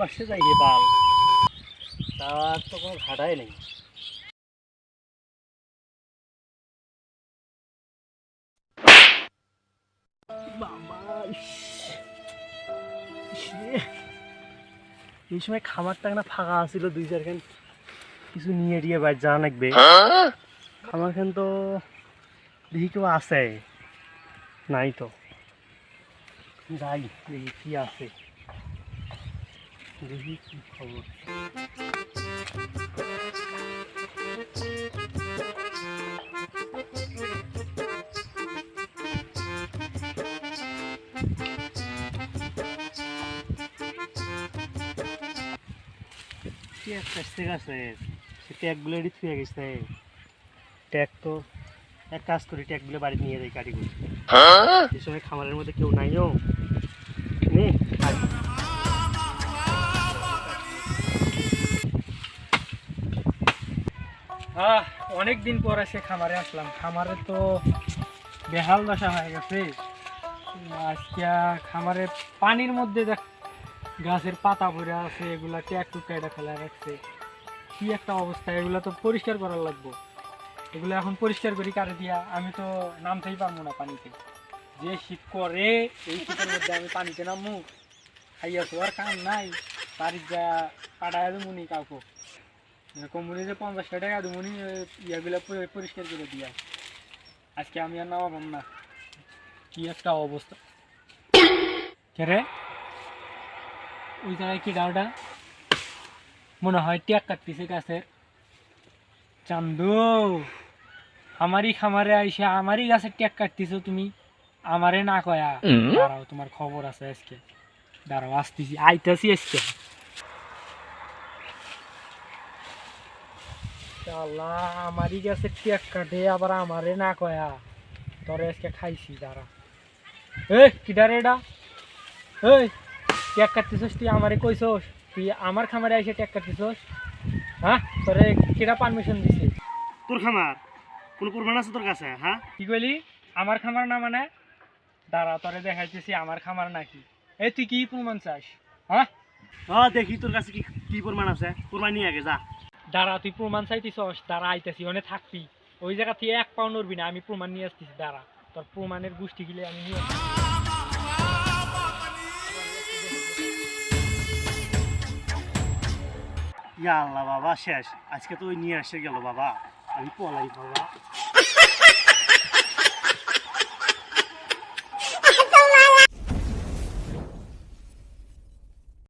পাশে যাই বাল। তার তো কোনো ঘাটাই নেই। এই সময় খামারটা না ফাঁকা আছিল, দুই চারখান কিছু নিয়ে দিয়ে বাইর যা লাগবে। খামারখান তো দেখি কেউ আছে? নাই তো। যাই, দেখি কি আছে। দেখি কি খবর। কি একটা সেক আছে? সে ট্যাগগুলো এটি থুয়ে গেছে। ট্যাগ তো এক কাজ করি ট্যাগগুলো বাড়িতে নিয়ে যাই কাটি করি এই সময় খামারের মধ্যে কেউ নাইও নে আহ অনেক দিন পর খামারে আসলাম। খামারে তো বেহাল দশা হয়ে গেছে। আজকে খামারে পানির মধ্যে গাছের পাতা পড়ে আছে, এগুলা ট্যাক টুকাইটা ফেলা রাখছে। কি একটা অবস্থা, এগুলা তো পরিষ্কার করার লাগবো। এগুলো এখন পরিষ্কার করি কারে দিয়া? আমি তো নামতেই পারব না পানিতে। যে শীত করে, এই শীতের মধ্যে আমি পানিতে নামবো। খাইয়া তো আর কাম নাই, বাড়ির যা কাটায় দেবো কাউকে। কোম্পানি যে পঞ্চাশ টাকা দুমনি ইয়াগুলো পরিষ্কার করে দিয়া। আজকে আমি আর নামাবাম না। কি একটা অবস্থা। কে রে? ওই জায়গায় কি ডাউটা মনে হয় ট্যাক কাটতেছে গাছের। চান্দু আমারই খামারে আইসা আমারই গাছের ট্যাক কাটতেছো তুমি। আমারে না কয়া। দাঁড়াও তোমার খবর আছে আজকে। দাঁড়াও আসতেছি আইতাছি আজকে। আল্লাহ আমারই গাছে টেক কাটে আবার আমারে না কয়া। তোরে আজকে খাইছি দাঁড়া। এই কিডারে এটা? এই টেক কাটতেছস তুই আমারে কইছস? তুই আমার খামারে এসে টেক কাটতেছস? হ্যাঁ? তোরে কিডা পারমিশন দিছে? তোর খামার? কোনো প্রমাণ আছে তোর কাছে হ্যাঁ? কি কইলি? আমার খামার না মানে? দাঁড়া তোরে দেখাইতেছি আমার খামার নাকি। এই তুই কি প্রমাণ চাস? হ্যাঁ? হ্যাঁ দেখি তোর কাছে কি কি প্রমাণ আছে। প্রমাণ নিয়ে আগে যা। দাঁড়া, তুই প্রমাণ চাইতিছস? দাঁড়া, আইতেছি অনেক থাকবি। ওই জায়গা তুই এক পাও নড়বি না, আমি প্রমাণ নিয়ে আসতেছি, দাঁড়া। তোর প্রমাণের গোষ্ঠী গিলে আমি নিয়ে। ইয়া আল্লাহ বাবা, শেষ। আজকে তো ওই নিয়ে আসে গেল বাবা। আমি পলাই বাবা।